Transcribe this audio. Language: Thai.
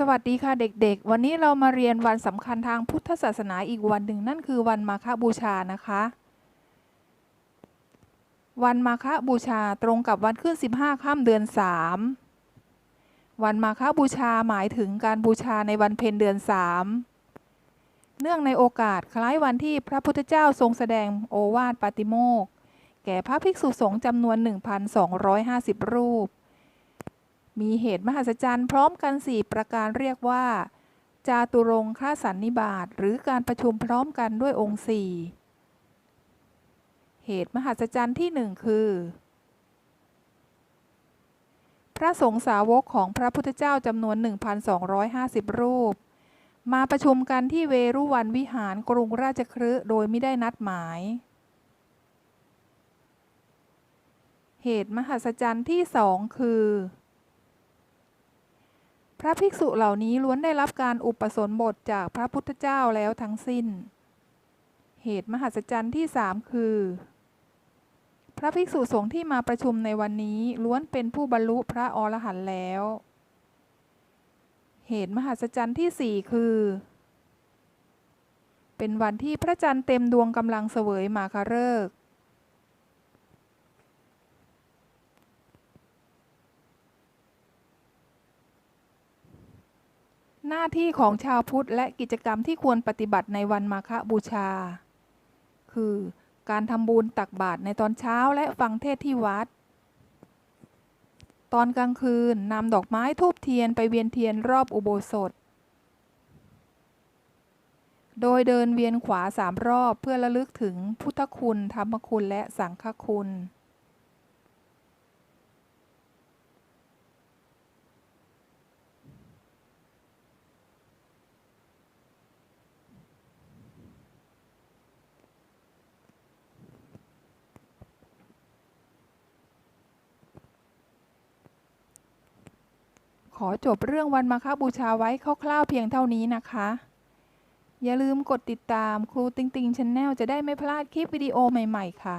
สวัสดีค่ะเด็กๆ วันนี้เรามาเรียนวันสำคัญทางพุทธศาสนาอีกวันหนึ่งนั่นคือวันมาฆบูชานะคะ วันมาฆบูชาตรงกับวันขึ้น 15ค่ำเดือน 3 วันมาฆบูชาหมายถึงการบูชาในวันเพ็ญเดือน 3 เนื่องในโอกาสคล้ายวันที่พระพุทธเจ้าทรงแสดงโอวาทปาติโมกแก่พระภิกษุสงฆ์จำนวน 1,250 รูป มีเหตุมหัศจรรย์พร้อมกัน 4 ประการเรียกว่า จาตุรงค่าสันนิบาตหรือการประชุมพร้อมกันด้วยองค์4เหตุมหัศจรรย์ที่หนึ่งคือ พระสงฆ์สาวกของพระพุทธเจ้าจำนวน 1,250 รูป มาประชุมกันที่เวรุวันวิหารกรุงราชคฤห์โดยไม่ได้นัดหมาย เหตุมหัศจรรย์ที่สองคือ ระภิกษุเหล่านี้ล้วนได้รับการอุปสมบทจากพระพุทธเจ้าแล้วทั้งสิ้น เหตุมหัศจรรย์ที่สามคือ พระภิกษุสงฆ์ที่มาประชุมในวันนี้ล้วนเป็นผู้บรรลุพระอรหันต์แล้ว เหตุมหัศจรรย์ที่สี่คือ เป็นวันที่พระจันทร์เต็มดวงกำลังเสวยมาคฤกษ์ หน้าที่ของชาวพุทธและกิจกรรมที่ควรปฏิบัติในวันมาฆบูชา คือการทำบุญตักบาตรในตอนเช้าและฟังเทศที่วัด ตอนกลางคืนนำดอกไม้ทูบเทียนไปเวียนเทียนรอบอุโบสถ โดยเดินเวียนขวาสามรอบเพื่อระลึกถึงพุทธคุณ ธรรมคุณและสังฆคุณ ขอจบเรื่องวันมาฆบูชาไว้คร่าวๆเพียงเท่านี้นะคะ อย่าลืมกดติดตามครูติงติงช n แนลจะได้ไม่พลาดคลิปวิดีโอใหม่ ๆ ค่ะ